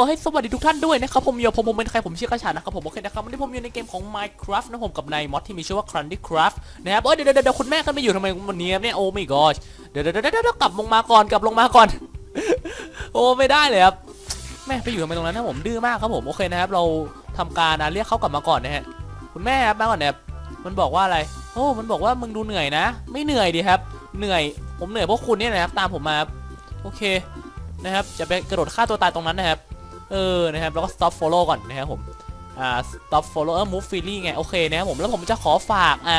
อะโยให้สวัสดีทุกท่านด้วยนะครับ ผมโยผมผมเป็นใครผมชื่อกระชานะครับผมโอเคนะครับวันนี้ผมอยู่ในเกมของ Minecraft นะผมกับนายมอดที่มีชื่อว่า Crundy Craft นะครับเอ้ยเดี๋ยวเดี๋ยวเดี๋ยวคุณแม่กันไปอยู่ทำไมวันนี้เนี่ยโอ้ไม่กอชเดี๋ยวเดี๋ยวเดี๋ยวเดี๋ยวกลับลงมาก่อนกลับลงมาก่อน โอ้ไม่ได้เลยครับแม่ไปอยู่ทำไมตรงนั้นนะผมดื้อมากครับผมโอเคนะครับ เราทำการนะเรียกเขากลับมาก่อนนะฮะคุณแม่ครับมาก่อนนะครับมันบอกว่าอะไรโอ้มันบอกว่ามึงดูเหนื่อยนะ ไม่เหนื่อยดีครับ เหนื่อย ผมเหนื่อยเพราะคุณเนี่ยนะครับตามผมมาโอเคนะครับจะไปกระโดดฆ่าตัวตายตรงนั้นนะครับ เออนะครับแล้วก็ stop follow ก่อนนะครับผมอ่า stop follow เออ move freely ไงโอเคนะครับผมแล้วผมจะขอฝากอ่า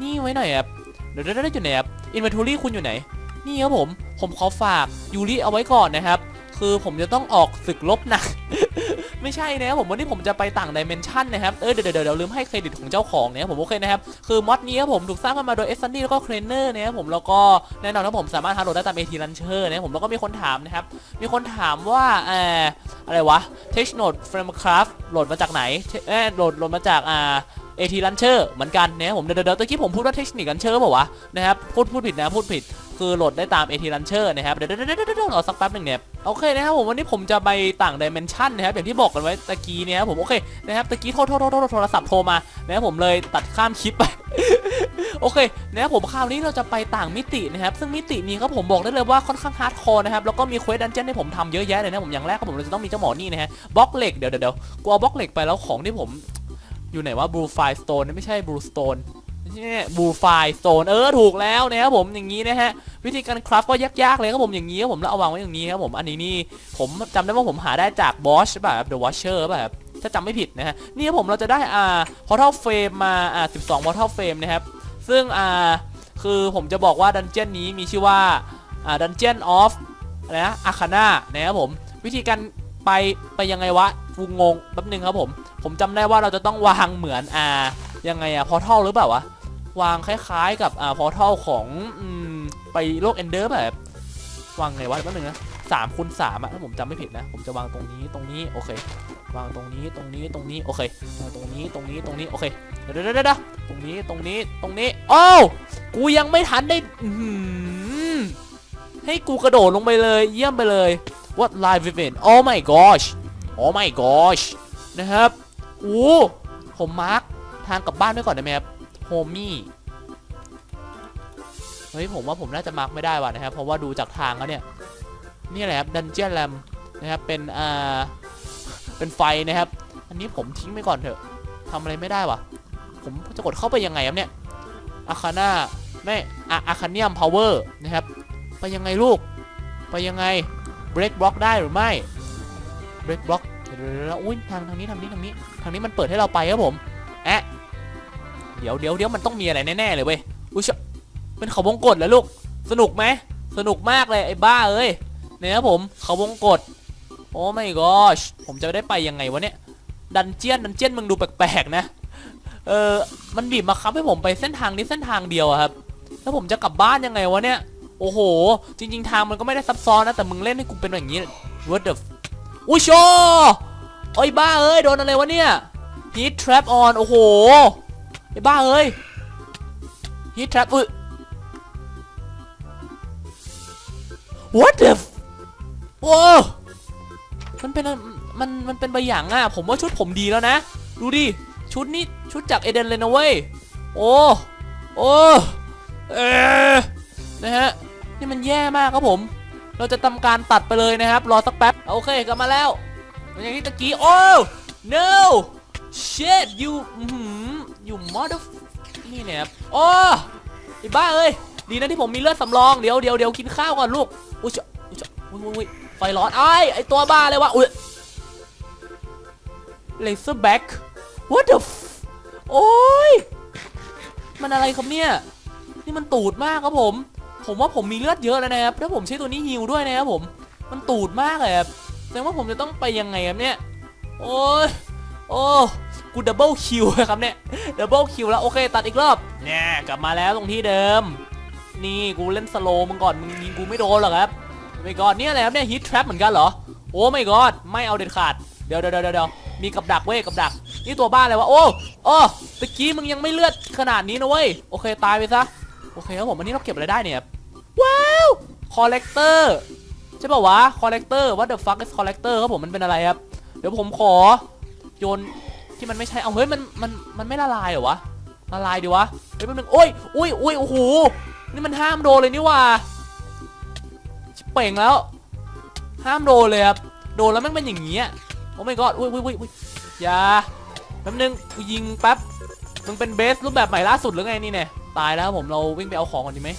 นี่ไว้หน่อยครับเดี๋ยวเดี๋ยวเดี๋ยวอยู่ไหนครับ inventory คุณอยู่ไหนนี่ครับผมผมขอฝากยูริเอาไว้ก่อนนะครับ คือผมจะต้องออกศึกลบหนัก ไม่ใช่นะครับผมวันนี้ผมจะไปต่างดิเมนชันนะครับ เออเดี๋ยวเดี๋ยวเดี๋ยวลืมให้เครดิตของเจ้าของนะครับผมโอเคนะครับ คือมอดนี้ครับผมถูกสร้างขึ้นมาโดยเอสซันดี้แล้วก็เครนเนอร์นะครับผมแล้วก็แน่นอนครับผมสามารถทำโหลดได้ตาม AT Launcher นะครับผมแล้วก็มีคนถามนะครับ มีคนถามว่าเอ่ออะไรวะ t e c h n o t e Framecraft โหลดมาจากไหนเอ้ยโหลดโหลดมาจากอ่า AT Launcher เหมือนกันนะครับผมเดี๋ยวเดี๋ยวตะกี้ผมพูดว่า Technic Launcher เปล่าวะนะครับพูดพูดผิดนะพูดผิด คือโหลดได้ตาม AT Launcher นะครับเดี๋ยวเดี๋ยวเดี๋ยวรอสักแป๊บหนึ่งเนี่ยโอเคนะครับผมวันนี้ผมจะไปต่างดิเมนชันนะครับอย่างที่บอกกันไว้ตะกี้เนี่ยครับผมโอเคนะครับตะกี้โทรโทรโทรโทรศัพท์โทรมานะครับผมเลยตัดข้ามคลิปไปโอเคนะครับผมคราวนี้เราจะไปต่างมิตินะครับซึ่งมิตินี้ครับผมบอกได้เลยว่าค่อนข้างฮาร์ดคอร์นะครับแล้วก็มีเควสดันเจี้ยนให้ผมทำเยอะแยะเลยนะผมอย่างแรกครับผมเราจะต้องมีเจ้าหมอนี่นะฮะบล็อกเหล็กเดี๋ยวเดี๋ยวเดี๋ยวกูเอาบล็อกเหล็กไปแล้วของที่ผมอยู่ไหนว่าบลูไฟสโตนไม่ใช่บลูสโตน บูไฟโตนเออถูกแล้วนะครับผมอย่างนี้นะฮะวิธีการคราฟก็ยากๆเลยครับผมอย่างนี้ครับผมแล้วเอาวางไว้อย่างนี้ครับผมอันนี้นี่ผมจำได้ว่าผมหาได้จากบอสใช่ป่ะครับ The Watcher ป่ะครับถ้าจำไม่ผิดนะฮะนี่ครับผมเราจะได้อ่า portal frame มาอ่า12 portal frame นะครับซึ่งอ่าคือผมจะบอกว่าดันเจี้ยนนี้มีชื่อว่าอ่าดันเจี้ยนออฟอะไรนะอาคาน่านะครับผมวิธีการไปไปยังไงวะกูงงแป๊บนึงครับผม ผมจำได้ว่าเราจะต้องวางเหมือนอ่ายังไงอะพอเทัลหรือเปล่าวะ วางคล้ายๆ กับอ่าพอทัลของอืมไปโลกเอนเดอร์แบบวางไงวะแป๊บนึงนะสามคูณสามอะถ้าผมจำไม่ผิดนะ ผมจะวางตรงนี้ตรงนี้โอเค วางตรงนี้ตรงนี้ตรงนี้โอเควางตรงนี้ตรงนี้ตรงนี้โอเคเดี๋ยวเดี๋ยวเดี๋ยวดะตรงนี้ตรงนี้ตรงนี้โอ้กูยังไม่ทันได้อืให้กูกระโดดลงไปเลย เยี่ยมไปเลย What live event Oh my gosh Oh my gosh นะครับโอ้ผมมาร์กทางกลับบ้านไว้ก่อนได้ไหมครับ โฮมี่เฮ้ยผมว่าผมน่าจะมาร์กไม่ได้ว่ะนะครับ เพราะว่าดูจากทางแล้วเนี่ย นี่แหละครับดันเจียนแรมนะครับเป็นอ่าเป็นไฟนะครับ อันนี้ผมทิ้งไปก่อนเถอะทำอะไรไม่ได้ว่ะ ผมจะกดเข้าไปยังไงครับเนี่ยอาคาน่าไม่อะอาคาเนียมพาวเวอร์นะครับ ไปยังไงลูก ไปยังไงเบรกบล็อกได้หรือไม่เบรกบล็อกเดี๋ยวอุ้ยทางทางนี้ทางนี้ทางนี้ ทางนี้มันเปิดให้เราไปครับผมแอะ ดี๋ยวเดี๋ยวเดี๋ยวมันต้องมีอะไรแน่ๆเลยเว้ยอุ้ยเชเป็นเขาวงกดเหรอลูก สนุกไหมสนุกมากเลยไอ้บ้าเอ้ยเนี่ยครับผมเขาวงกดโอ้ไม่กอชผมจะได้ไปยังไงวะเนี่ยดันเจียนดันเจียนมึงดูแปลกๆนะ เออมันบีบมาคับให้ผมไปเส้นทางนี้เส้นทางเดียวอะครับ แล้วผมจะกลับบ้านยังไงวะเนี่ยโอ้โห จริง ๆ ทางมันก็ไม่ได้ซับซ้อนนะ แต่มึงเล่นให้กูเป็นอย่างนี้ what the อุ้ยโชโอ้ยบ้าเอ้ย โดนอะไรวะเนี่ย heat trap on โอ้โห ไอ้บ้าเอ้ย heat trap อุ้ย what the f- โอ้มันเป็นมันมันเป็นใบหยางอะผมว่าชุดผมดีแล้วนะ ดูดิ ชุดนี้ชุดจากเอเดนเลยนะเว้ย โอ้ โอ้เออนะฮะ นี่มันแย่มากครับผม เราจะทำการตัดไปเลยนะครับ รอสักแป๊บ โอเคกลับมาแล้วอย่างที่ตะกี้ โอ้ no shit you อื อหือ you mother นี่เนี่ยครับโอ้ไอ้บ้าเอ้ยดีนะที่ผมมีเลือดสำรองเดี๋ยวเดี๋ยวเดี๋ยวกินข้าวก่อนลูกอุ้ยเจ้าอุ้ยเจ้าอุ้ยอุ้ยไฟร้อนไอ้ไอตัวบ้าเลยวะอุ้ย laser back what the f โอ้ยมันอะไรครับเนี่ยนี่มันตูดมากครับผม ผมว่าผมมีเลือดเยอะแล้วนะครับถ้าผมใช้ตัวนี้ฮิวด้วยนะครับผม มันตูดมากเลยครับแสดงว่าผมจะต้องไปยังไงครับเนี่ย โอ้ยโอ้ กูดับเบิลคิวครับเนี่ยดับเบิลคิวแล้วโอเคตัดอีกรอบแน่กลับมาแล้วตรงที่เดิม นี่กูเล่นสโลมึงก่อนมึงยิงกูไม่โดนหรอกครับไม่กอดเนี่ยอะไรครับเนี่ยฮิตแทรปเหมือนกันเหรอโอ้ไม่กอดไม่เอาเด็ดขาดเดี๋ยวเดี๋ยวเดี๋ยวเดี๋ยวมีกับดักเว้ยกับดัก นี่ตัวบ้าเลยวะโอ้โอ้ตะกี้มึงยังไม่เลือดขนาดนี้นะเว้ยโอเคตายไปซะโอเคครับผมอันนี้เราเก็บอะไรได้เนี่ยครับว้าวคอลเลกเตอร์ใช่ป่าวะ collector what the fuck is collector ครับผมมันเป็นอะไรครับเดี๋ยวผมขอโยน ที่มันไม่ใช่เอาเฮ้ยมันมันมันไม่ละลายเหรอวะละลายดิวะเฮ้ยแป๊บนึงโอ้ยอุ้ยอุ้ยโอ้โหนี่มันห้ามโดนเลยนี่ว่าเป่งแล้ว ห้ามโดนเลยครับโดนแล้วแม่งเป็นอย่างงี้อะโอ้ my god อุ้ยอุ้ยอุ้ยอุ้ยอย่าแป๊บนึงกูยิงแป๊บมึงเป็นเบสรูปแบบใหม่ล่าสุดหรือไงนี่เนี่ยตายแล้วผมเราวิ่งไปเอาของก่อนดีไหม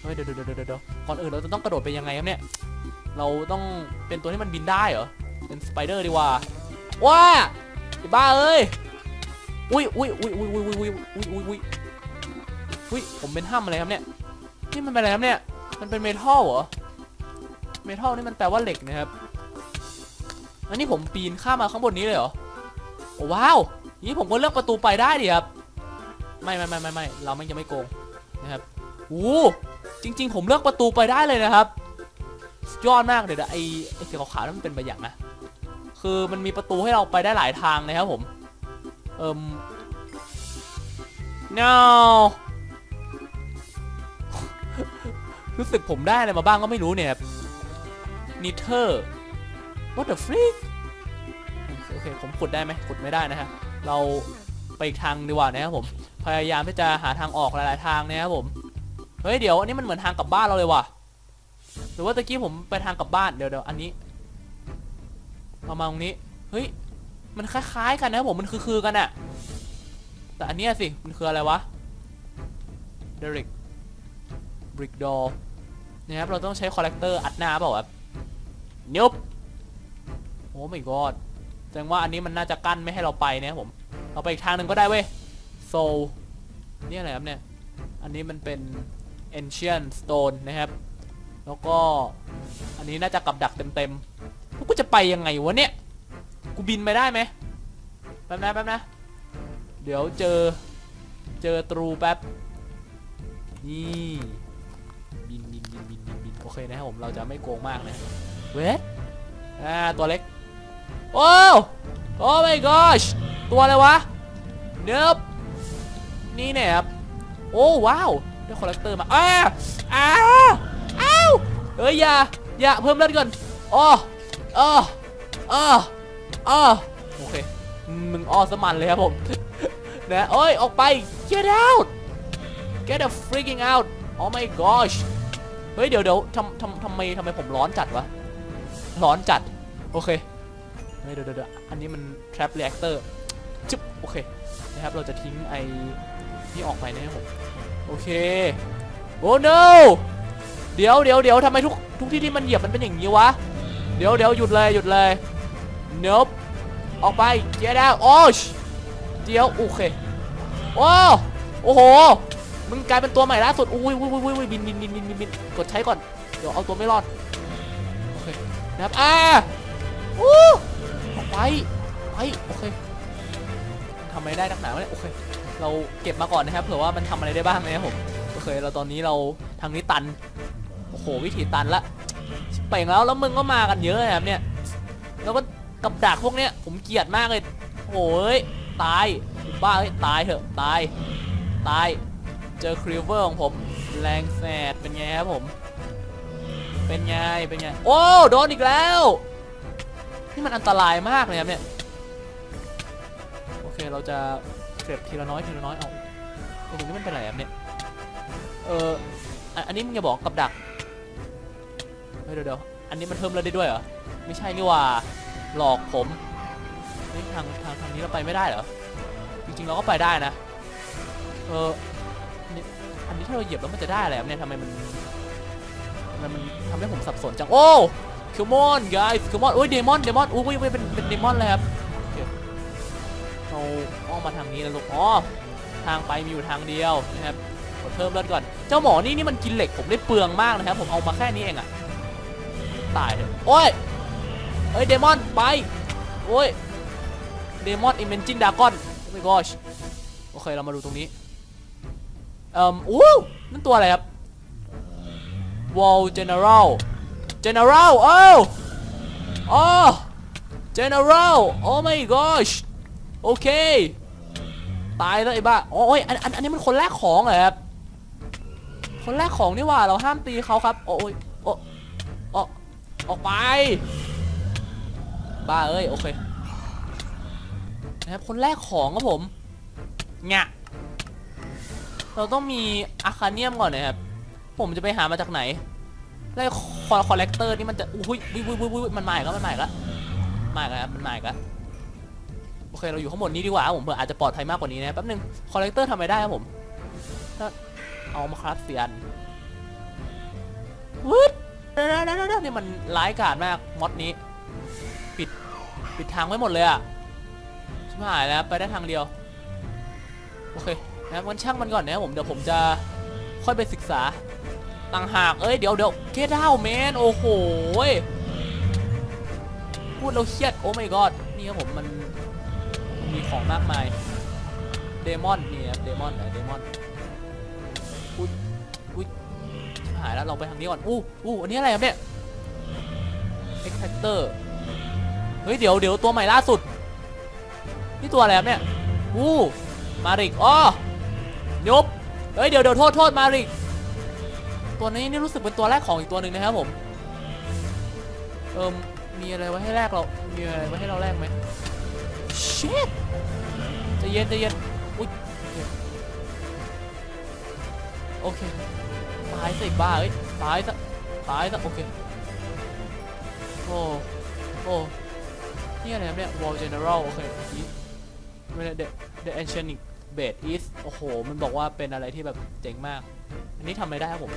เฮ้ยเดี๋ยวเดี๋ยวเดี๋ยวเดี๋ยวก่อนอื่นเราจะต้องกระโดดไปยังไงครับเนี่ยเราต้องเป็นตัวที่มันบินได้เหรอเป็นสไปเดอร์ดีกว่าว้า อ้บ้าเอ้ยอุ้ยอุ้ยอุ้ยอุ้ยอุ้ยอุ้ยอุ้ยอุ้ยอุ้ยอุ้ยผมเป็นห้ามอะไรครับเนี่ยนี่มันเป็นอะไรครับเนี่ยมันเป็นเมทัลเหรอเมทัลนี่มันแปลว่าเหล็กนะครับอันนี้ผมปีนข้ามมาข้างบนนี้เลยเหรอโอ้ว้าวนี้ผมก็เลือกประตูไปได้ดิครับไม่ไม่ไม่ไม่ไม่เราไม่ยังไม่โกงนะครับโอ้จริง ๆ ผมเลือกประตูไปได้เลยนะครับยอดมากเดี๋ยวนะไอไอสีขาวๆนั่นมันเป็นแบบอย่างนะ คือมันมีประตูให้เราไปได้หลายทางนะครับผมเอิม no รู้สึกผมได้อะไรมาบ้างก็ไม่รู้เนี่ยครับนิเทอร์ what the freak โอเคผมขุดได้ไหมขุดไม่ได้นะฮะเราไปอีกทางดีกว่านะครับผมพยายามที่จะหาทางออกหลาย ๆ ทางนะครับผมเฮ้ยเดี๋ยวอันนี้มันเหมือนทางกลับบ้านเราเลยว่ะหรือว่าตะกี้ผมไปทางกลับบ้านเดี๋ยวเดี๋ยวอันนี้ มามาตรงนี้ เฮ้ย มันคล้ายๆกันนะผม มันคือๆกันอะแต่อันเนี้ยสิ มันคืออะไรวะ Derek Brick Door นะครับ เราต้องใช้คอลเลกเตอร์อัดหน้าเปล่าครับนิบโอ้ไม่กอดแสดงว่าอันนี้มันน่าจะกั้นไม่ให้เราไปนะครับผม เราไปอีกทางหนึ่งก็ได้เว้ย so นี่อะไรครับเนี่ย อันนี้มันเป็น ancient stone นะครับ แล้วก็อันนี้น่าจะกับดักเต็มๆ กกูจะไปยังไงวะเนี่ย กูบินไปได้ไหมแป๊บนะแป๊บนะ เดี๋ยวเจอ เจอตรูแป๊บ นี่บินบินบินบินบินบินโอเคนะครับผมเราจะไม่โกงมากนะเวทอ่าตัวเล็ก โอ้โอ้ my gosh ตัวอะไรวะ เนิบนี่เนี่ยครับ โอ้ว้าวได้คอลเลกเตอร์มาอ้าอ้าอ้าวเอ้ยอย่าอย่าเพิ่มเลือดก่อนอ้อ อ้ออ้ออ้อโอเค มึงอ้อสมันเลยครับผม นะโอ้ย ออกไป get out get the freaking out oh my gosh เฮ้ย เดี๋ยวเดี๋ยวทำทำทำไมทำไมผมร้อนจัดวะ ร้อนจัด โอเค เฮ้ยเดี๋ยวเดี๋ยวเดี๋ยวอันนี้มัน trap reactor จึ๊บ โอเค นะครับ เราจะทิ้งไอ้นี่ออกไปนะครับผม โอเค โอ้ no เดี๋ยวเดี๋ยวเดี๋ยวทำไมทุกทุกที่ที่มันเหยียบมันเป็นอย่างนี้วะ เดี๋ยวเดี๋ยวหยุดเลยหยุดเลย nope ออกไป get out โอ้ชเดี๋ยวโอเคโอ้โอ้โหมึงกลายเป็นตัวใหม่ล่าสุดอุ้ยอุ้ยอุ้ยอุ้ยบินบินบินบินบินบินกดใช้ก่อนเดี๋ยวเอาตัวไม่รอดโอเคนะครับอ่าอู้ออกไปไปโอเคทำอะไรได้นักหนาวะเนี่ยโอเคเราเก็บมาก่อนนะครับเผื่อว่ามันทำอะไรได้บ้างนะครับผมโอเคเราตอนนี้เราทางนี้ตันโอ้โหวิธีตันละ เป่งแล้วแล้วมึงก็มากันเยอะนะครับเนี่ย แล้วก็กับดักพวกเนี้ยผมเกลียดมากเลยโอ้ยตายบ้าเอ้ยตายเถอะตายตายเจอคริวเวอร์ของผมแรงแสดเป็นไงครับผม เป็นไงเป็นไงโอ้โดนอีกแล้วนี่มันอันตรายมากเลยครับเนี่ยโอเคเราจะเก็บทีละน้อยทีละน้อยเอาตรงนี้มันเป็นอะไรครับเนี่ยเอออันอันนี้มึงอย่าบอกกับดัก เฮ้ยเดี๋ยวเดี๋ยวอันนี้มันเพิ่มเลือดได้ด้วยเหรอ ไม่ใช่นี่หว่า หลอกผมเฮ้ยทางทางทางนี้เราไปไม่ได้เหรอ จริงๆเราก็ไปได้นะ เอออันนี้ถ้าเราเหยียบแล้วมันจะได้อะไรครับเนี่ยทำไมมันมันทำให้ผมสับสนจัง โอ้คิวมอน guys คิวมอนโอ้ยเดมอน เดมอน อุ้ยเป็นเป็นเดมอนเลยครับเราอ้อมมาทางนี้แล้วลูก อ๋อ ทางไปมีอยู่ทางเดียวนะครับกดเพิ่มเลือดก่อน เจ้าหมอนี่นี่มันกินเหล็กผมได้เปลืองมากนะครับ ผมเอามาแค่นี้เองอะ ตายเถอะโอ้ยเฮ้ยเดมอนไปโอ้ยเดมอนอิมเมนจินดากอนโอ้ my gosh โอเคเรามาดูตรงนี้เอ่ออู้นั่นตัวอะไรครับ Wall General General โอ้โอ้ General oh my gosh โอเค ตายแล้วไอ้บ้าโอ้ยอันอันอันนี้มันคนแรกของเหรอครับคนแรกของนี่หว่าเราห้ามตีเขาครับ โอ้ย ออกไป บ้าเอ้ย โอเคนะครับคนแรกของครับผมงะเราต้องมีอะคาเนียมก่อนนะครับ ผมจะไปหามาจากไหนแล้วคอคอลเลกเตอร์นี่มันจะ อุ้ยอุ้ยอุ้ยอุ้ยมันมาอีกแล้วมันมาอีกแล้วมาอีกแล้วครับมันมาอีกแล้วโอเค เราอยู่ข้างบนนี้ดีกว่าผมเผื่ออาจจะปลอดภัยมากกว่านี้นะแป๊บนึงคอลเลกเตอร์ทำไมได้ครับผมเอามาคราฟเสียนวึด เดี๋ยวเดี๋ยวเดี๋ยวเดี๋ยวนี่มันร้ายกาจมากมอดนี้ ปิดปิดทางไว้หมดเลยอะชิบหายแล้วไปได้ทางเดียว โอเคนะครันช่างมันก่อนนะครับผมเดี๋ยวผมจะค่อยไปศึกษาต่างหาก เอ้ย เดี๋ยวเดี๋ยวเกด้าแมน โอ้โห พูดเราเครียด โอ้ my god นี่ครับผมมันมีของมากมาย เดมอนนี่ครับเดมอนไหนเดมอน หายแล้วเราไปทางนี้ก่อน อู้อู้อันนี้อะไรครับเนี่ย e x t r a c t o r เฮ้ย เดี๋ยวเดี๋ยวตัวใหม่ล่าสุด นี่ตัวอะไรครับเนี่ยอู้มาริกอ๋อยุบเฮ้ย เดี๋ยวเดี๋ยวโทษโทษมาริก ตัวนี้นี่รู้สึกเป็นตัวแรกของอีกตัวหนึ่งนะครับผม เอิมมีอะไรไว้ให้แลกเรา มีอะไรไว้ให้เราแลกไหมชิตใจะเย็นจะเย็น อุ้ยโอเค ตายสิบ้าเอ้ยตายซะตายซะโอเคโอ้โอ้นี่อะไรเนี่ย wall general โอเคไม่ได้ the the ancient bed is โอ้โห มันบอกว่าเป็นอะไรที่แบบเจ๋งมาก อันนี้ทำไม่ได้ครับผม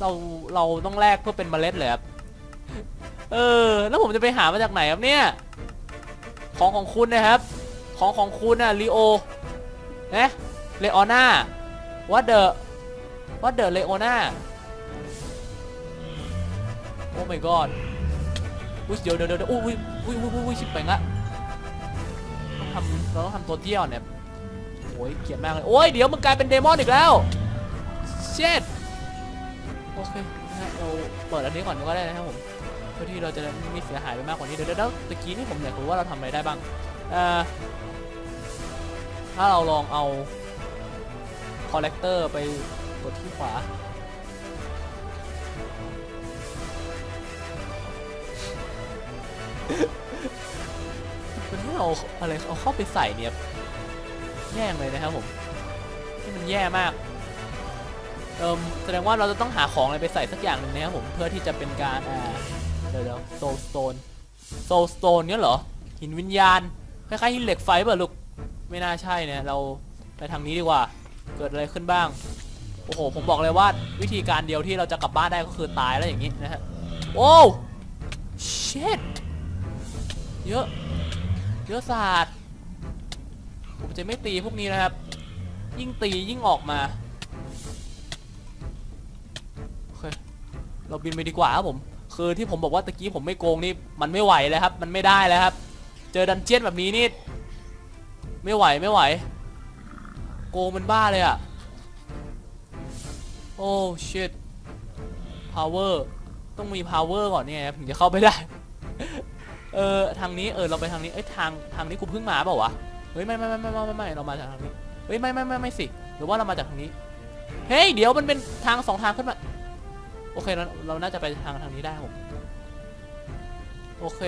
เรา เราต้องแลกเพื่อเป็นเมล็ดเลยครับเออ แล้วผมจะไปหามาจากไหนครับเนี่ย ของของคุณนะครับ ของของคุณนะลีโอนะเลโอนาวัดเดอ วัดเดอเลโอนาโอ้ my god อุ้ยเดี๋ยวเดี๋ยวเดี๋ยวอุ้ยอุ้ยอุ้ยอุ้ยชิบแปงละต้องทำเราต้องทำตัวเตี้ยก่อนเนี่ยโอ้ยเกลียดมากเลยโอ้ยเดี๋ยวมึงกลายเป็นเดมอนอีกแล้วเช็ดโอเคนะเราเปิดอันนี้ก่อนก็ได้นะครับผมเพื่อที่เราจะไม่เสียหายไปมากกว่านี้เดี๋ยวเดี๋ยวเดี๋ยวตะกี้นี่ผมอยากรู้ว่าเราทำอะไรได้บ้างเอ่อถ้าเราลองเอาคอลเลกเตอร์ไป กดที่ขวา มันให้เราอะไรเอาเข้าไปใส่เนี่ยแย่เลยนะครับผมนี่มันแย่มากเอิมแสดงว่าเราจะต้องหาของอะไรไปใส่สักอย่างหนึ่งนะครับผมเพื่อที่จะเป็นการอ่าเดี๋ยวเดี๋ยวโซลสโตนโซลสโตนเนี่ยเหรอหินวิญญาณคล้ายๆหินเหล็กไฟเปล่ะลูกไม่น่าใช่เนี่ยเราไปทางนี้ดีกว่า เกิดอะไรขึ้นบ้าง โอ้โห ผมบอกเลยว่าวิธีการเดียวที่เราจะกลับบ้านได้ก็คือตายแล้วอย่างนี้นะฮะ โอ้เช็ดเยอะ เยอะศาสตร์ผมจะไม่ตีพวกนี้นะครับ ยิ่งตียิ่งออกมาโอเคเราบินไปดีกว่าครับผม คือที่ผมบอกว่าตะกี้ผมไม่โกงนี่มันไม่ไหวแล้วครับ มันไม่ได้แล้วครับ เจอดันเจี้ยนแบบนี้นี่ ไม่ไหวไม่ไหว โกงมันบ้าเลยอะโอ้ shit power ต้องมี power ก่อนเนี่ยครับถึงจะเข้าไปได้ เออทางนี้เออเราไปทางนี้เอ้ยทางทางนี้กูเพิ่งมาเปล่าวะเฮ้ยไม่ไม่ไม่ไม่ไม่ไม่เรามาจากทางนี้เฮ้ยไม่ไม่ไม่ไม่สิหรือว่าเรามาจากทางนี้เฮ้ยเดี๋ยวมันเป็นทางสองทางขึ้นมาโอเคเราเราน่าจะไปทางทางนี้ได้ผมโอเค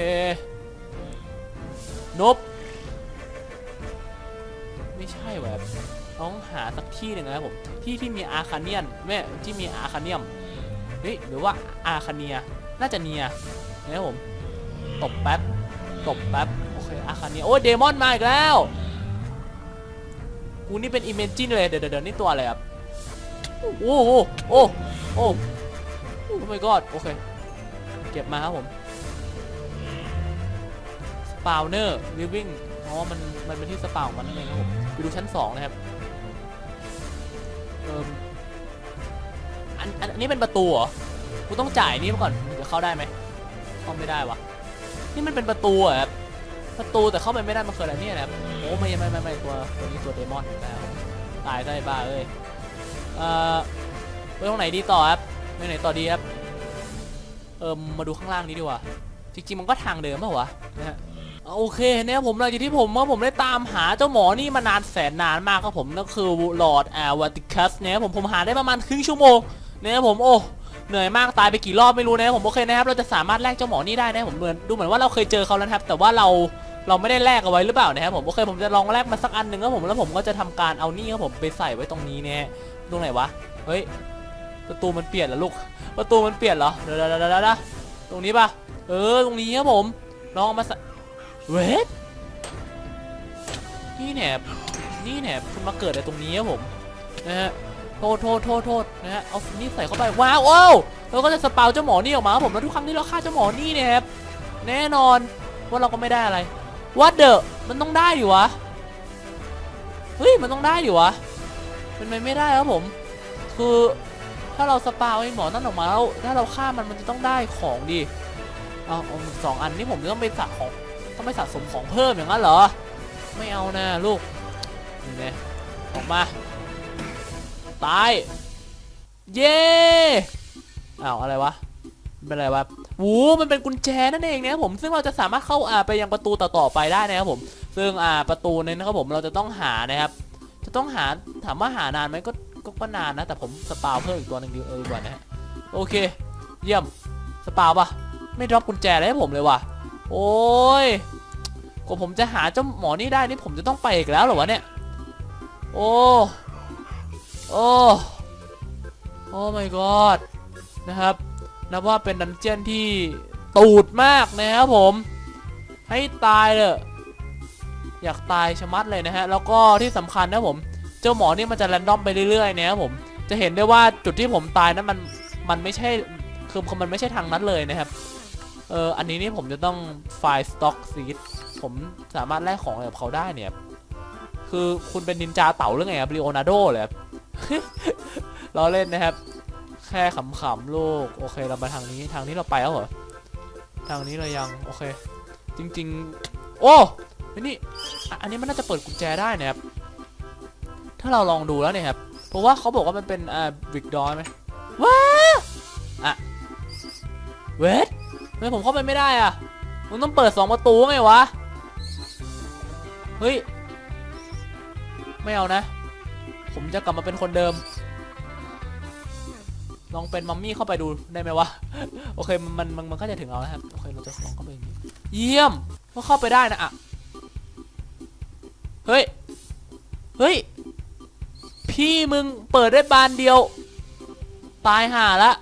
นบไม่ใช่แหวะ ต้องหาสักที่หนึ่งนะครับผมที่ที่มีอาคาเนียนไม่ที่มีอาคาเนียมเฮ้ยหรือว่าอาคาเนียน่าจะเนียนะครับผมตบแป๊บตบแป๊บโอเคอาคาเนียโอ้ยเดมอนมาอีกแล้วกูนี่เป็นอิมเมจินเลยเดี๋ยวเดี๋ยวนี่ตัวอะไรครับโอ้โหโอ้โอ้โอ้ my god โอเค เก็บมาครับผมสปาวเนอร์ลิฟวิ่งอ๋อมันมันเป็นที่สปาวของมันนั่นเองครับผมไปดูชั้น 2 นะครับ มอันอันอันนี้เป็นประตูเหรอ กูต้องจ่ายนี่มาก่อนถึงจะเข้าได้ไหมเข้าไม่ได้วะ นี่มันเป็นประตูเหรอะครับ ประตูแต่เข้าไปไม่ได้มันคืออะไรเนี่ยนะครับโอ้ไม่ไม่ไม่ไม่ตัวตัวนี้ตัวเดมอนแล้วตายได้บ้าเอ้ย เอ่อไปตรงไหนดีต่อครับไปไหนต่อดีครับ เอิมมาดูข้างล่างนี้ดีกว่า จริงๆมันก็ทางเดิมป่าวะนะฮะ โอเคเนี่ยผมหลังจากที่ผมว่าผมได้ตามหาเจ้าหมอนี่มานานแสนนานมากครับผมนั่นคือลอร์ดแอร์วัติคัสเนี่ยผมผมหาได้ประมาณครึ่งชั่วโมงเนี่ยผมโอ้เหนื่อยมากตายไปกี่รอบไม่รู้นะผมโอเคนะครับเราจะสามารถแลกเจ้าหมอนี่ได้นะผมเหมือนดูเหมือนว่าเราเคยเจอเขาแล้วครับ แต่ว่าเราเราไม่ได้แลกเอาไว้หรือเปล่านะครับผมโอเคผมจะลองแลกมาสักอันหนึ่งครับผมแล้วผมก็จะทำการเอานี่ครับผมไปใส่ไว้ตรงนี้เนะฮะตรงไหนวะเฮ้ยประตูมันเปลี่ยนเหรอลูกประตูมันเปลี่ยนเหรอเดี๋ยวเดี๋ยวเดี๋ยวตรงนี้ปะเออตรงนี้ครับผมลองมาใส่ เวทนี่แหนบนี่แหนบคุณมาเกิดอะไรตรงนี้ครับผมนะฮะโทษโทษโทษโทษนะฮะเอานี่ใส่เข้าไปว้าวว้เราก็จะสปาวเจ้าหมอนี่ออกมาครับผมแล้วทุกครั้งที่เราฆ่าเจ้าหมอนี่เนี่ยครับแน่นอนว่าเราก็ไม่ได้อะไรวัดเดอะมันต้องได้ดิวะเฮ้ยมันต้องได้ดิวะเป็นไปไม่ได้ครับผม คือถ้าเราสปาวไอ้หมอนั่นออกมาแล้วถ้าเราฆ่ามันมันจะต้องได้ของดิเอาสองอันนี้ผมต้องไปสะของ ต้องไปสะสมของเพิ่มอย่างนั้นเหรอ ไม่เอานะลูกนี่ไงออกมา ตาย เย้อ้าวอะไรวะมันเป็นอะไรวะวูมันเป็นกุญแจนั่นเองนะครับผม ซึ่งเราจะสามารถเข้าอ่าไปยังประตูต่อๆไปได้นะครับผม ซึ่งอ่าประตูนั้นนะครับผมเราจะต้องหานะครับ จะต้องหาถามว่าหานานไหมก็ก็ก็นานนะ แต่ผมสปาวเพิ่มอีกตัวหนึ่งดีเออดีกว่านะฮะ โอเค เยี่ยม สปาวปะไม่ดรอปกุญแจอะไรให้ผมเลยว่ะ โอ้ยกว่าผมจะหาเจ้าหมอนี่ได้นี่ผมจะต้องไปอีกแล้วเหรอวะเนี่ย โอ้ โอ้ โอ้ my god นะครับ นับว่าเป็นดันเจียนที่ตูดมากนะครับผม ให้ตายเลยอยากตายชะมัดเลยนะฮะ แล้วก็ที่สำคัญนะผม เจ้าหมอนี่มันจะแรนดอมไปเรื่อยๆนะครับผม จะเห็นได้ว่าจุดที่ผมตายนั้นมัน มันไม่ใช่ คือมันไม่ใช่ทางนั้นเลยนะครับ อออันนี้นี่ผมจะต้องไฟล์สต็อกซีดผมสามารถแลกของกับเขาได้เนี่ย คือคุณเป็นนินจาเต่าหรือไงครับลีโอนาร์โดเลยครับเราเล่นนะครับ แค่ขำๆลูกโอเคเรามาทางนี้ทางนี้เราไปแล้วเหรอทางนี้เรายังโอเค จริง ๆ โอ้นี่อันนี้มันน่าจะเปิดกุญแจได้นะครับ ถ้าเราลองดูแล้วเนี่ยครับ เพราะว่าเขาบอกว่ามันเป็นอ่าบิกดอยไหมว้าอะเวท ไมผมเข้าไปไม่ได้อะมันต้องเปิดสองประตูไงวะ เฮ้ย ไม่เอานะ ผมจะกลับมาเป็นคนเดิม ลองเป็นมัมมี่เข้าไปดูได้ไหมวะ โอเค มัน มัน มันก็จะถึงเราแล้วครับ โอเค เราจะลองเข้าไปอย่างนี้ เยี่ยมก็เข้าไปได้นะอะ เฮ้ย เฮ้ย พี่มึงเปิดได้บานเดียว ตายห่าละ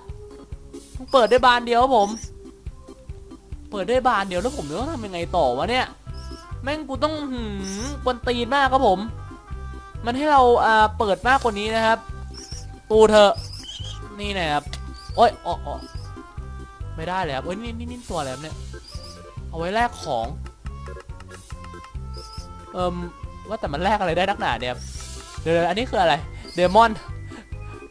มึงเปิดได้บานเดียวผม เปิดได้บานเดียวแล้วผมจะต้องทำยังไงต่อวะเนี่ย แม่งกูต้องหืมกวนตีนมากครับผม มันให้เราอ่าเปิดมากกว่านี้นะครับ ตูเถอะนี่นะครับโอ้ยอ๋ออ๋อไม่ได้เลยครับเอ้ยนี่นี่นี่ตัวอะไรเนี่ย เอาไว้แลกของ เอิมว่าแต่มันแลกอะไรได้นักหนาเนี่ยเดี๋ยวอันนี้คืออะไรเดมอน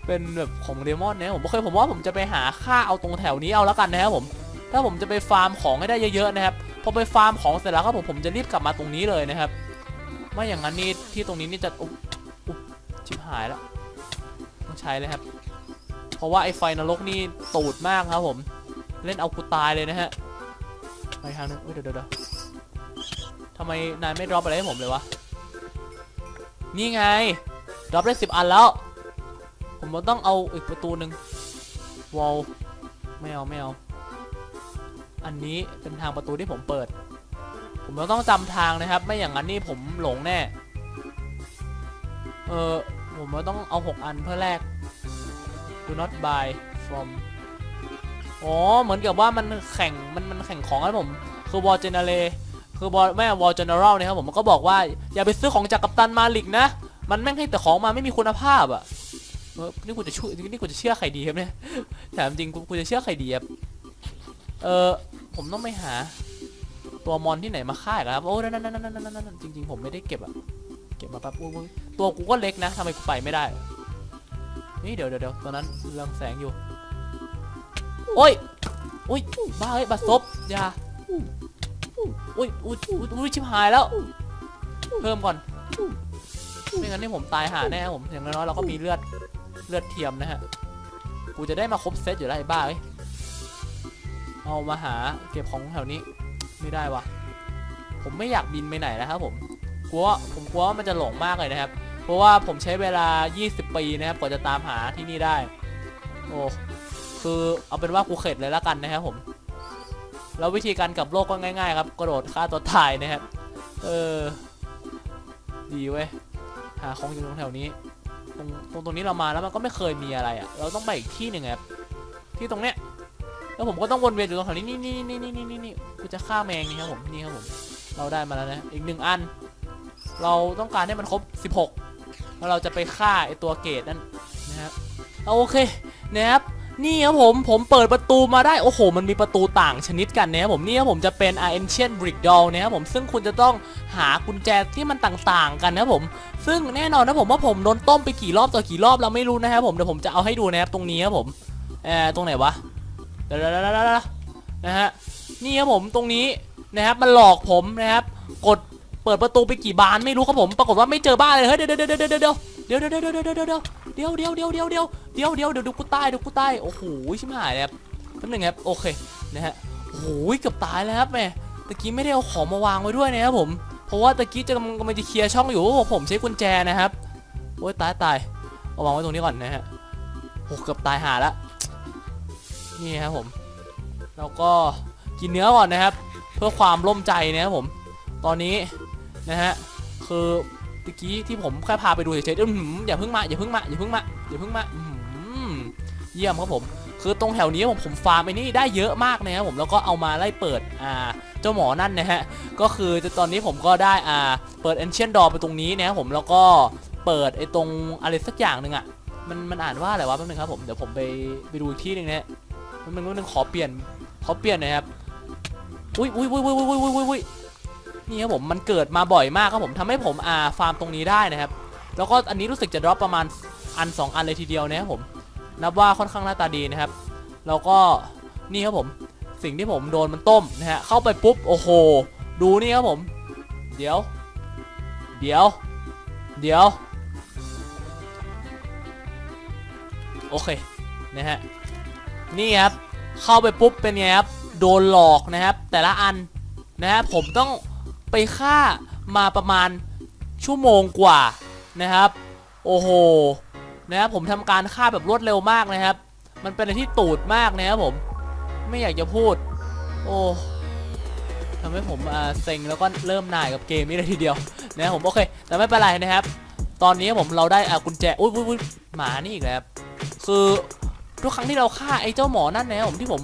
เป็นแบบของเดมอนเนี่ยผมเคยผมว่าผมจะไปหาค่าเอาตรงแถวนี้เอาแล้วกันนะครับผม ถ้าผมจะไปฟาร์มของให้ได้เยอะๆนะครับพอไปฟาร์มของเสร็จแล้วครับผมผมจะรีบกลับมาตรงนี้เลยนะครับไม่อย่างนั้นนี่ที่ตรงนี้นี่จะอุ๊บอุ๊บชิบหายแล้วต้องใช้เลยครับ เพราะว่าไอ้ไฟนรกนี่ตูดมากครับผมเล่นเอากูตายเลยนะฮะไปทางนึงเดี๋ยวเดี๋ยวเดี๋ยวทำไมนายไม่ดรอปอะไรให้ผมเลยวะนี่ไงดรอปได้สิบอันแล้ว ผมต้องเอาอีกประตูหนึ่งวอลไม่เอาไม่เอา อันนี้เป็นทางประตูที่ผมเปิด ผมต้องจำทางนะครับ ไม่อย่างนั้นนี่ผมหลงแน่ เออผมก็ต้องเอา 6 อันเพื่อแลก do not buy from อ๋อ เหมือนกับว่ามันแข่ง มันมันแข่งของให้ผม คือ War General คือ War ไม่ War General นะครับผมมันก็บอกว่าอย่าไปซื้อของจากกัปตันมาลิกนะ มันแม่งให้แต่ของมาไม่มีคุณภาพอะนี่กูจะช่วยนี่กูจะเชื่อใครดีครับเนี่ย ถามจริงกูกูจะเชื่อใครดีครับ เออผมต้องไปหา ตัวมอนที่ไหนมาฆ่าอีกแล้วครับโอ้นั่นนั่นนั่นนั่นนั่นจริง ๆ ผมไม่ได้เก็บอะเก็บมาแป๊บอุ๊ยอุ๊ยตัวกูก็เล็กนะทำไมกูไปไม่ได้ นี่เดี๋ยวเดี๋ยวตอนนั้นเรืองแสงอยู่ โอ้ยโอ้ยบ้าเอ้ยบัดซบยาโอ้ยอุ้ยอุ้ยอุ้ยชิบหายแล้ว เพิ่มก่อนไม่งั้นนี่ผมตายหาแน่ผมอย่างน้อยเราก็มีเลือดเลือดเทียมนะฮะ กูจะได้มาครบเซตอยู่แล้วไอ้บ้าเอ้ย เอามาหาเก็บของแถวนี้ไม่ได้วะผมไม่อยากบินไปไหนนะครับผมกลัวผมกลัวว่ามันจะหลงมากเลยนะครับ เพราะว่าผมใช้เวลา 20 ปีนะครับกว่าจะตามหาที่นี่ได้ โอ้คือเอาเป็นว่ากูเข็ดเลยละกันนะครับผมแล้ววิธีการกลับโลกก็ง่ายๆครับกระโดดฆ่าตัวตายนะครับเออดีเว้ยหาของอยู่ตรงแถวนี้ตรงตรงตรงนี้เรามาแล้วมันก็ไม่เคยมีอะไรอะ่ะ เราต้องไปอีกที่หนึ่งครับที่ตรงเนี้ย แล้วผมก็ต้องวนเวียนอยู่ตรงแถวนี้นี่นี่นี่นี่นี่นี่นี่กูจะฆ่าแมงนี่ครับผมนี่ครับผม เราได้มาแล้วนะอีกหนึ่งอัน เราต้องการให้มันครบ 16 แล้วเราจะไปฆ่าไอตัวเกตนั่นนะครับเอาโอเคนะครับนี่ครับผมผมเปิดประตูมาได้โอ้โห มันมีประตูต่างชนิดกันนะครับผมนี่ครับผมจะเป็น Ancient Brick Doll นะครับผมซึ่งคุณจะต้องหากุญแจที่มันต่างๆ กันนะครับผม ซึ่งแน่นอนนะผมว่าผมโดนต้มไปกี่รอบต่อกี่รอบเราไม่รู้นะครับผมเดี๋ยวผมจะเอาให้ดูนะครับตรงนี้ครับผมเอ่อตรงไหนวะ เดี๋ยวๆๆๆๆนะฮะนี่ครับผมตรงนี้นะครับมันหลอกผมนะครับ กดเปิดประตูไปกี่บานไม่รู้ครับผมปรากฏว่าไม่เจอบ้านเลยเฮ้ยเดี๋ยวเดี๋ยวเดี๋ยวเดี๋ยวเดี๋ยวเดี๋ยวเดี๋ยวเดี๋ยวเดี๋ยวเดี๋ยวเดี๋ยวเดี๋ยวเดี๋ยวเดี๋ยวเดี๋ยวเดี๋ยวเดี๋ยวเดี๋ยวดี๋ยวเดี๋ยวกูใตายเดี๋ยวกูใตายโอ้โหชิบหายเลยครับแป๊บนึงครับโอเคนะฮะโอ้โหเกือบตายแล้วครับแม่ตะกี้ไม่ได้เอาของมาวางไว้ด้วยนะครับผมเพราะว่าตะกี้จะกำลังกำลังจะเคลียร์ช่องอยู่ผมใช้กุญแจนะครับโอ้ยตายตายเอาวางไว้ตรงนี้ก่อนนะฮะโอ้เกือบตายหาแล้ว นี่ครับผมแล้วก็กินเนื้อก่อนนะครับ เพื่อความร่มใจนะครับผม ตอนนี้นะฮะคือตะกี้ที่ผมแค่พาไปดูเฉยๆอื้อหืออย่าเพิ่งมาอย่าเพิ่งมาอย่าเพิ่งมาอย่าเพิ่งมาเยี่ยมครับผมคือตรงแถวนี้ผมผมฟาร์มไอ้นี่ได้เยอะมากนะครับผมแล้วก็เอามาไล่เปิดอ่าเจ้าหมอนั่นนะฮะก็คือตอนนี้ผมก็ได้อ่าเปิด Ancient Door ไปตรงนี้นะครับผมแล้วก็เปิดไอ้ตรงอะไรสักอย่างหนึ่งอะมันมันอ่านว่าอะไรวะแป๊บนึงครับผมเดี๋ยวผมไปไปดูอีกที่หนึ่งนะ มันมันนึงขอเปลี่ยนขอเปลี่ยนนะครับอุ้ยอุ้ยอุ้ยอุ้ยอุ้ยอุ้ยอุ้ยนี่ครับผมมันเกิดมาบ่อยมากครับผมทำให้ผมอาฟาร์มตรงนี้ได้นะครับ แล้วก็อันนี้รู้สึกจะดรอปประมาณอัน 2 อันเลยทีเดียวนะครับผมนับว่าค่อนข้างหน้าตาดีนะครับ แล้วก็นี่ครับผมสิ่งที่ผมโดนมันต้มนะฮะเข้าไปปุ๊บโอ้โห ดูนี่ครับผม เดี๋ยว เดี๋ยว เดี๋ยว โอเคนะฮะ นี่ครับเข้าไปปุ๊บเป็นไงครับโดนหลอกนะครับ แต่ละอันนะฮะผมต้องไปฆ่ามาประมาณชั่วโมงกว่านะครับ โอ้โหนะครับผมทำการฆ่าแบบรวดเร็วมากนะครับ มันเป็นอะไรที่ตูดมากนะครับผมไม่อยากจะพูด โอ้ทำให้ผมเซ็งแล้วก็เริ่มหน่ายกับเกมนี้เลยทีเดียวนะผมโอเค แต่ไม่เป็นไรนะครับ ตอนนี้ผมเราได้อากุญแจอุ้ยอุ้ยอุ้ยหมานี่อีกแล้วครับคือ ทุกครั้งที่เราฆ่าไอ้เจ้าหมอนั่นนะครับผมที่ผม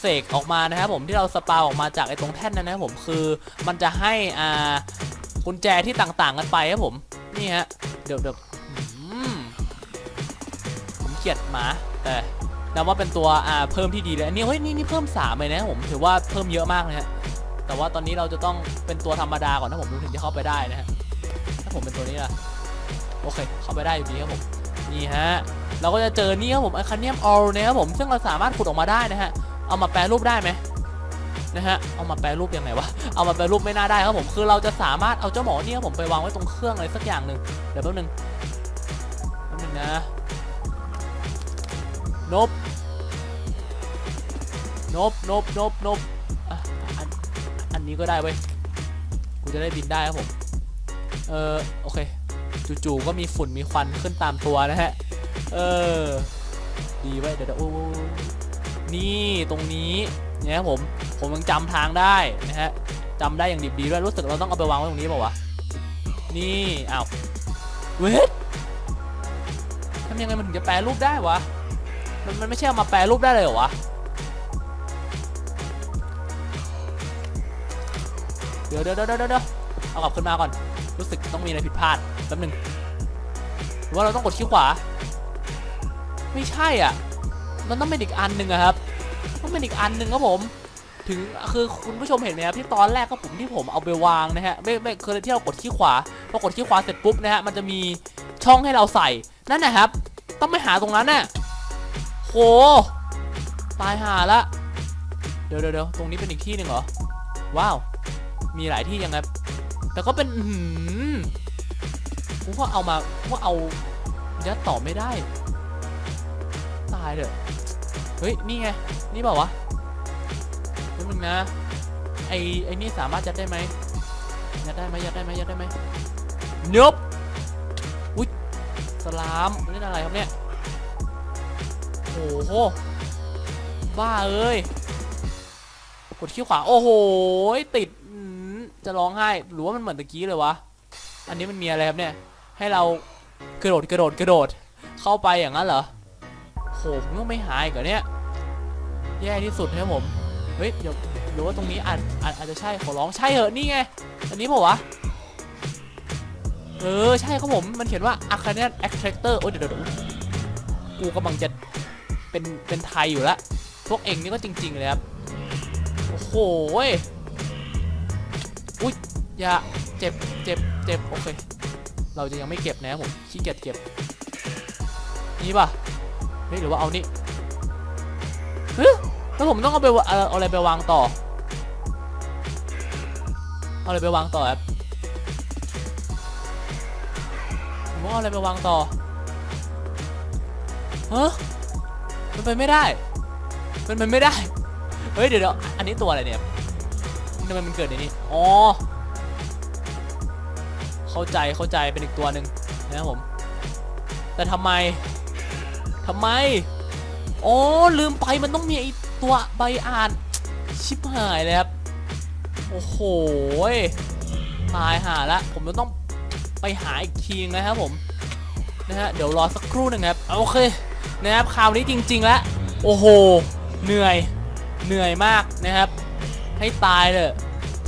เสกออกมานะครับผมที่เราสปาออกมาจากไอ้ตรงแท่นนั้นนะครับผมคือมันจะให้อ่ากุญแจที่ต่างๆกันไปครับผมนี่ฮะเดี๋ยวเดี๋ยวผมเกลียดหมาแต่นับว่าเป็นตัวอ่าเพิ่มที่ดีเลยอันนี้เฮ้ยนี่นี่เพิ่มสามเลยนะผมถือว่าเพิ่มเยอะมากนะฮะแต่ว่าตอนนี้เราจะต้องเป็นตัวธรรมดาก่อนถ้าผมถึงจะเข้าไปได้นะฮะถ้าผมเป็นตัวนี้ล่ะโอเค เข้าไปได้อยู่ดีครับผมนี่ฮะ เราก็จะเจอนี่ครับผมไอคันเนียมออลนะครับผมซึ่งเราสามารถขุดออกมาได้นะฮะเอามาแปรรูปได้ไหมนะฮะเอามาแปรรูปยังไงวะเอามาแปรรูปไม่น่าได้ครับผมคือเราจะสามารถเอาเจ้าหมอเนี่ยครับผมไปวางไว้ตรงเครื่องอะไรสักอย่างหนึ่งเดี๋ยวแป๊บนึงแป๊บนึงนะนบนบนบนบนบอะอันอันนี้ก็ได้เว้ยกูจะได้บินได้ครับผมเออโอเคจู่ๆก็มีฝุ่นมีควันขึ้นตามตัวนะฮะ เออ ดีไว้เดี๋ยวโอ้นี่ตรงนี้เนี่ยผม ผมยังจำทางได้นะฮะจำได้อย่างดิบดีด้วยรู้สึกเราต้องเอาไปวางไว้ตรงนี้เปล่าวะ นี่อ้าวเวททำยังไงมันถึงจะแปลรูปได้วะ มันมันไม่ใช่เอามาแปลรูปได้เลยเหรอวะเดี๋ยวเดี๋ยวเดี๋ยวเดี๋ยวเดี๋ยวเอากลับขึ้นมาก่อน รู้สึกต้องมีอะไรผิดพลาดแป๊บหนึงว่าเราต้องกดขี้ขวา ไม่ใช่อะ มันต้องเป็นอีกอันหนึ่งครับต้องเป็นอีกอันหนึ่งครับผม ถึงคือคุณผู้ชมเห็นไหมครับที่ตอนแรกก็ผมที่ผมเอาไปวางนะฮะไม่ไม่คือที่เรากดขี้ขวาพอกดขี้ขวาเสร็จปุ๊บนะฮะมันจะมีช่องให้เราใส่นั่นนะครับ ต้องไปหาตรงนั้นน่ะโหตายหาละเดี๋ยวเดี๋ยวเดี๋ยวตรงนี้เป็นอีกที่หนึ่งเหรอว้าว มีหลายที่ยังไงแต่ก็เป็นอื้มผมว่าเอามาว่าเอายัดต่อไม่ได้ายเถอะ เฮ้ย นี่ไง นี่เปล่าวะนิดนึงนะ ไอไอนี่สามารถยัดได้ไหมยัดได้ไหมยัดได้ไหมยัดได้ไหมเนบอุ้ยสลามนี่อะไรครับเนี่ย โอ้โห บ้าเอ้ย กดขี้ขวา โอ้โห ติด จะร้องไห้ หรือว่ามันเหมือนตะกี้เลยวะ อันนี้มันมีอะไรครับเนี่ย ให้เรากระโดดกระโดดกระโดด เข้าไปอย่างนั้นเหรอ โหผมต้องไม่หายก่อนเนี่ยแย่ที่สุดนะผมเฮ้ยเดี๋ยวหรือว่าตรงนี้อาจอาจอาจจะใช่ขอร้องใช่เหอะนี่ไง อันนี้บอกวะเออใช่ครับผมมันเขียนว่า Arcadian Attractor โอ้ยเดี๋ยวเดี๋ยวกูกำลังจะเป็นเป็นไทยอยู่ละพวกเองนี่ก็จริง ๆ เลยครับ โอ้โหยอุ้ยอย่าเจ็บเจ็บเจ็บโอเค เราจะยังไม่เก็บนะผมขี้เกียจเก็บ นี่ป่ะ เฮ้ยหรือว่าเอานี่เฮ้ยแล้วผมต้องเอาไปเอาอะไรไปวางต่อ เอาอะไรไปวางต่อครับผมต้องเอาอะไรไปวางต่อฮะมันไปไม่ได้ มันไปไม่ได้ เฮ้ยเดี๋ยวเดี๋ยวอันนี้ตัวอะไรเนี่ยทำไมมันเกิดในนี้อ๋อ เข้าใจเข้าใจเป็นอีกตัวหนึ่งนะครับผม แต่ทำไม ทำไม อ๋อ ลืมไปมันต้องมีไอตัวใบอ่าน ชิบหายเลยครับ โอ้โห ตายหาละผมจะต้องไปหาอีกทีนะครับผม นะฮะ เดี๋ยวรอสักครู่หนึ่งครับ โอเค นะครับ คราวนี้จริง ๆ แล้ว โอ้โห เหนื่อย เหนื่อยมากนะครับ ให้ตายเลย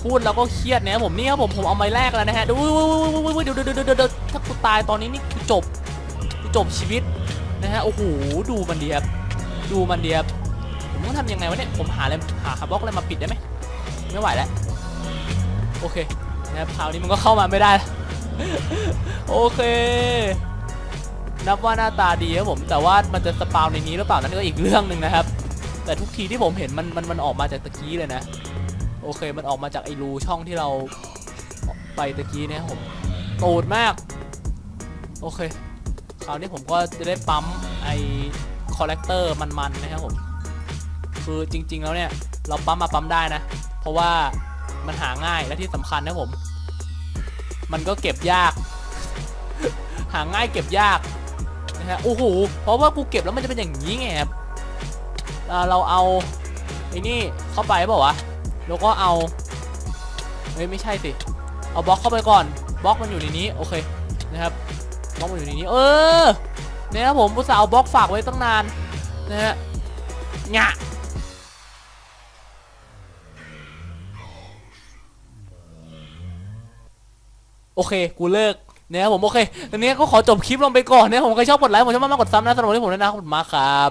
พูดแล้วก็เครียดนะผมนี่ครับผมผมเอาไม้แรกแล้วนะฮะดูเดี๋ยวเดี๋ยวเดี๋ยวเดี๋ยวเดี๋ยวถ้ากูตายตอนนี้นี่จบจบชีวิต นะฮะโอ้โหดูมันดีครับดูมันดีครับผมต้องทำยังไงวะเนี่ยผมหาอะไรหาคาร์บล็อกอะไรมาปิดได้ไหมไม่ไหวแล้วโอเคนะครับคราวนี้มันก็เข้ามาไม่ได้ โอเค นับว่าหน้าตาดีครับผม แต่ว่ามันจะสปาวในนี้หรือเปล่านั่นก็อีกเรื่องหนึ่งนะครับ แต่ทุกทีที่ผมเห็นมันมันมันออกมาจากตะกี้เลยนะ โอเคมันออกมาจากไอ้รูช่องที่เราไปตะกี้เนี่ยผมโตดมาก โอเค คราวนี้ผมก็จะได้ปั๊มไอคอลเลกเตอร์มันๆนะครับผม คือจริง ๆ แล้วเนี่ย เราปั๊มมาปั๊มได้นะ เพราะว่ามันหาง่ายและที่สำคัญนะผม มันก็เก็บยาก หาง่ายเก็บยากนะฮะโอ้โหเพราะว่ากูเก็บแล้วมันจะเป็นอย่างนี้ไงครับเเราเอาไอ้นี่เข้าไปเปล่าวะแล้วก็เอาเฮ้ยไม่ใช่สิ เอาบล็อกเข้าไปก่อนบล็อกมันอยู่ในนี้โอเคนะครับ บล็อกมันอยู่ในนี้ เออเนี่ยครับผมผู้สาวบล็อกฝากไว้ตั้งนานนะฮะงะโอเค กูเลิกนะครับผมโอเคตอนนี้ก็ขอจบคลิปลงไปก่อนนะครับผมใครชอบกดไลค์ผมชอบมากๆกดซับนะสำหรับวันนี้ผมด้วยนะขอบคุณมากครับ